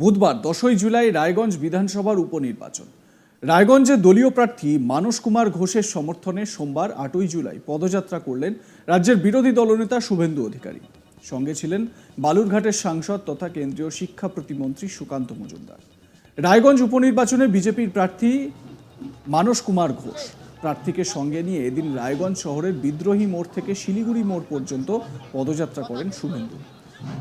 বুধবার দশই জুলাই রায়গঞ্জ বিধানসভার উপনির্বাচন। রায়গঞ্জে দলীয় প্রার্থী মানস কুমার ঘোষের সমর্থনে সোমবার আটই জুলাই পদযাত্রা করলেন রাজ্যের বিরোধী দলনেতা শুভেন্দু অধিকারী। সঙ্গে ছিলেন বালুরঘাটের সাংসদ তথা কেন্দ্রীয় শিক্ষা প্রতিমন্ত্রী সুকান্ত মজুমদার। রায়গঞ্জ উপনির্বাচনে বিজেপির প্রার্থী মানস কুমার ঘোষ। প্রার্থীকে সঙ্গে নিয়ে এদিন রায়গঞ্জ শহরের বিদ্রোহী মোড় থেকে শিলিগুড়ি মোড় পর্যন্ত পদযাত্রা করেন শুভেন্দু।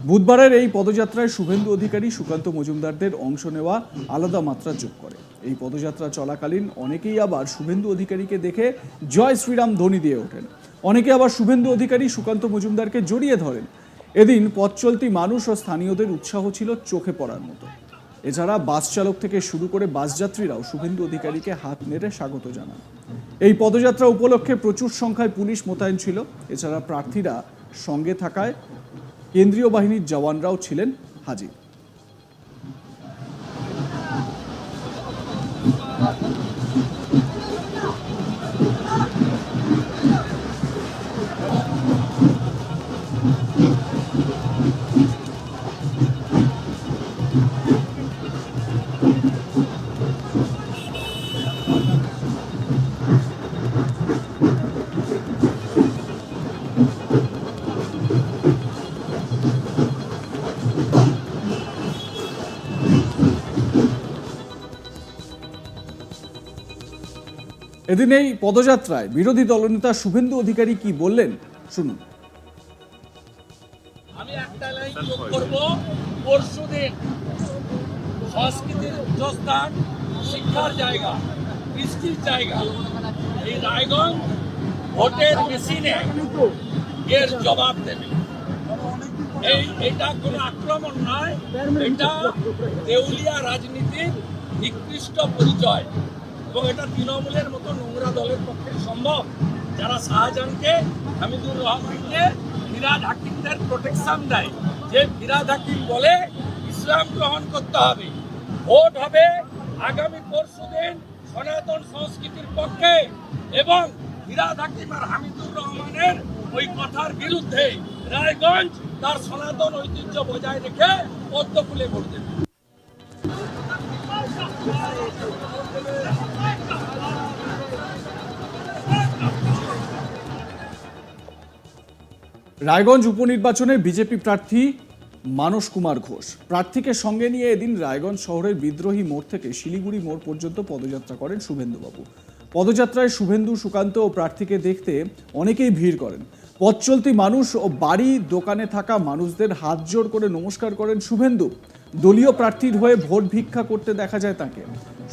বুধবারের এই পদযাত্রায় শুভেন্দু অধিকারী সুকান্ত মজুমদারদের অংশ নেওয়া আলাদা মাত্রা যোগ করে। এই পদযাত্রা চলাকালীন অনেকেই আবার শুভেন্দু অধিকারীকে দেখে জয় শ্রীরাম ধ্বনি দিয়ে ওঠেন। অনেকে আবার শুভেন্দু অধিকারী সুকান্ত মজুমদারকে জড়িয়ে ধরেন। এদিন পথ চলতি মানুষ ও স্থানীয়দের উৎসাহ ছিল চোখে পড়ার মতো। এছাড়া বাস চালক থেকে শুরু করে বাসযাত্রীরাও শুভেন্দু অধিকারীকে হাত নেড়ে স্বাগত জানান। এই পদযাত্রা উপলক্ষে প্রচুর সংখ্যায় পুলিশ মোতায়েন ছিল। এছাড়া প্রার্থীরা সঙ্গে থাকায় কেন্দ্রীয় বাহিনীর জওয়ানরাও ছিলেন হাজির। এদিন এই পদযাত্রায় বিরোধী দলনেতা শুভেন্দু অধিকারী কি বললেন, শুনুন। আমি একটা লাইন যোগ করব। পরশুদিন সংস্কৃতির উচ্চস্থান শিক্ষার জায়গা বৃষ্টির জায়গা। এই রায়গঞ্জ ভোটের মেশিনে এর জবাব দেবে। এই, এটা কোনো আক্রমণ নয়, এটা দেউলিয়া রাজনীতির নিকৃষ্ট পরিচয়। এবং এটা তৃণমূলের মতো নোংরা দলের পক্ষে সম্ভব। যারা শাহজাহানকে, হামিদুর রহমানকে ফিরাদ হাকিমদের প্রোটেকশন দেয়, যে ফিরাদ হাকিম বলে ইসলাম গ্রহণ করতে হবে। ভোট হবে আগামী পরশু দিন সনাতন সংস্কৃতির পক্ষে এবং ফিরাদ হাকিম আর হামিদুর রহমানের ওই কথার বিরুদ্ধে রায়গঞ্জ তার সনাতন ঐতিহ্য বজায় রেখে পদ্মফুলে ভোট দেবে। রায়গঞ্জ উপনির্বাচনে বিজেপি প্রার্থী মানস কুমার ঘোষ। প্রার্থীকে সঙ্গে নিয়ে এদিন রায়গঞ্জ শহরের বিদ্রোহী মোড় থেকে শিলিগুড়ি মোড় পর্যন্ত পদযাত্রা করেন শুভেন্দুবাবু। পদযাত্রায় শুভেন্দু, সুকান্ত ও প্রার্থীকে দেখতে অনেকেই ভিড় করেন। পথ চলতি মানুষ ও বাড়ি, দোকানে থাকা মানুষদের হাত জোর করে নমস্কার করেন শুভেন্দু। দলীয় প্রার্থীর হয়ে ভোট ভিক্ষা করতে দেখা যায় তাকে।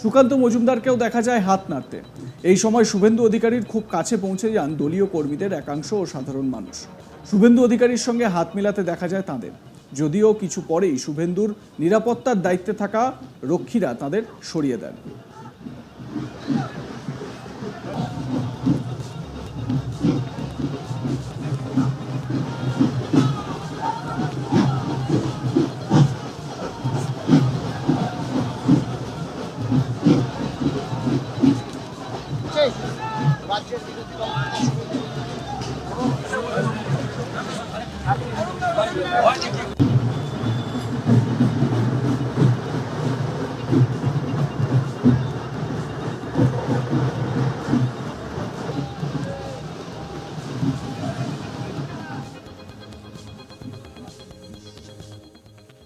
সুকান্ত মজুমদারকেও দেখা যায় হাত নাড়তে। এই সময় শুভেন্দু অধিকারীর খুব কাছে পৌঁছে যান দলীয় কর্মীদের একাংশ ও সাধারণ মানুষ। শুভেন্দু অধিকারীর সঙ্গে হাত মিলাতে দেখা যায় তাদের। যদিও কিছু পরেই শুভেন্দুর নিরাপত্তার দায়িত্বে থাকা রক্ষীরা তাদের সরিয়ে দেন। রাজ্যের বিরোধী দল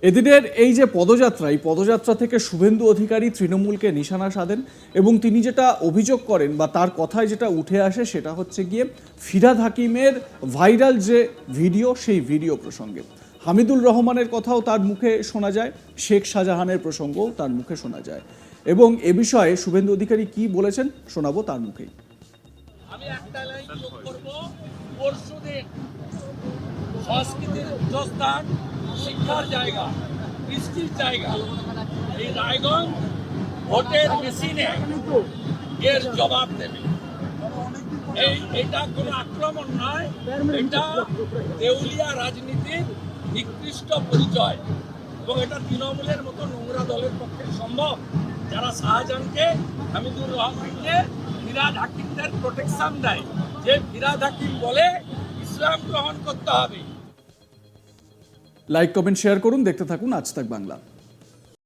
এদিনের এই যে পদযাত্রা, এই পদযাত্রা থেকে শুভেন্দু অধিকারী তৃণমূলকে নিশানা সাধেন এবং তিনি যেটা অভিযোগ করেন বা তার কথায় যেটা উঠে আসে সেটা হচ্ছে গিয়ে ফিরাদ হাকিমের ভাইরাল যে ভিডিও, সেই ভিডিও প্রসঙ্গে। হামিদুল রহমানের কথাও তার মুখে শোনা যায়, শেখ শাহজাহানের প্রসঙ্গও তার মুখে শোনা যায়। এবং এ বিষয়ে শুভেন্দু অধিকারী কি বলেছেন শোনাবো তার মুখেই। সংস্কৃতির শিক্ষার জায়গা বৃষ্টির জায়গা। এই রায়গঞ্জ ভোটের মেশিনে এর জবাব দেবে। এই, এটা কোনো আক্রমণ নয়, এটা দেউলিয়া রাজনীতির নিকৃষ্ট পরিচয়। এবং এটা তৃণমূলের মতো নোংরা দলের পক্ষে সম্ভব। যারা শাহজাহানকে, হামিদুর রহমানকে ফিরাদ হাকিমদের প্রোটেকশন দেয়, যে ফিরাদ হাকিম বলে ইসলাম গ্রহণ করতে হবে। লাইক কমেন্ট শেয়ার করুন দেখতে থাকুন আজ তাক বাংলা।